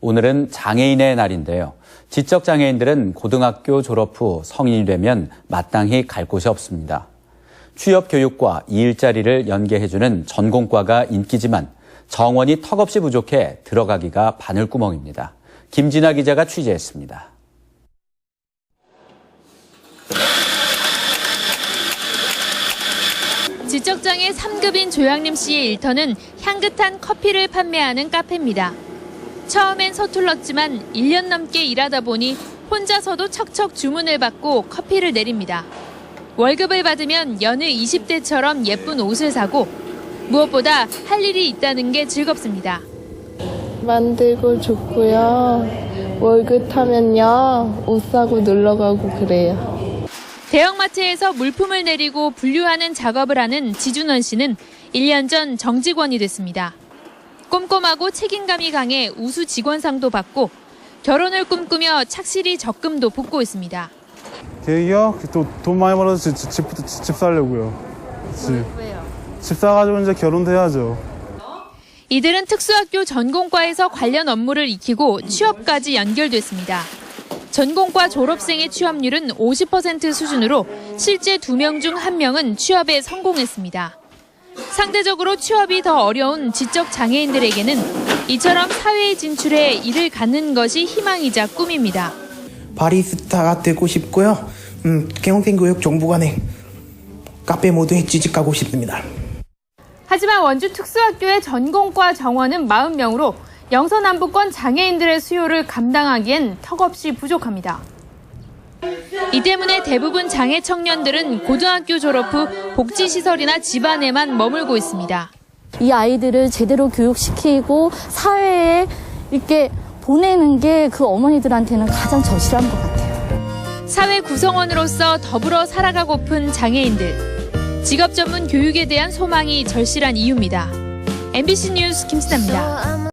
오늘은 장애인의 날인데요. 지적 장애인들은 고등학교 졸업 후 성인이 되면 마땅히 갈 곳이 없습니다. 취업 교육과 일자리를 연계해주는 전공과가 인기지만 정원이 턱없이 부족해 들어가기가 바늘구멍입니다. 김진아 기자가 취재했습니다. 지적장애 3급인 조양림 씨의 일터는 향긋한 커피를 판매하는 카페입니다. 처음엔 서툴렀지만 1년 넘게 일하다 보니 혼자서도 척척 주문을 받고 커피를 내립니다. 월급을 받으면 여느 20대처럼 예쁜 옷을 사고 무엇보다 할 일이 있다는 게 즐겁습니다. 만들고 좋고요. 월급 타면요. 옷 사고 놀러 가고 그래요. 대형마트에서 물품을 내리고 분류하는 작업을 하는 지준원 씨는 1년 전 정직원이 됐습니다. 꼼꼼하고 책임감이 강해 우수 직원상도 받고 결혼을 꿈꾸며 착실히 적금도 붓고 있습니다. 계획이요? 또돈 많이 벌어서 집, 집, 집, 집 살려고요. 집. 집 사가지고 이제 결혼도 해야죠. 이들은 특수학교 전공과에서 관련 업무를 익히고 취업까지 연결됐습니다. 전공과 졸업생의 취업률은 50% 수준으로 실제 2명 중 1명은 취업에 성공했습니다. 상대적으로 취업이 더 어려운 지적 장애인들에게는 이처럼 사회에 진출해 일을 갖는 것이 희망이자 꿈입니다. 바리스타가 되고 싶고요. 음, 경생교육 정보관에 카페 모두에 취직하고 싶습니다. 하지만 원주 특수학교의 전공과 정원은 40명으로 영서남북권 장애인들의 수요를 감당하기엔 턱없이 부족합니다. 이 때문에 대부분 장애 청년들은 고등학교 졸업 후 복지시설이나 집안에만 머물고 있습니다. 이 아이들을 제대로 교육시키고 사회에 이렇게 보내는 게 그 어머니들한테는 가장 절실한 것 같아요. 사회 구성원으로서 더불어 살아가고픈 장애인들. 직업 전문 교육에 대한 소망이 절실한 이유입니다. MBC 뉴스 김신아입니다.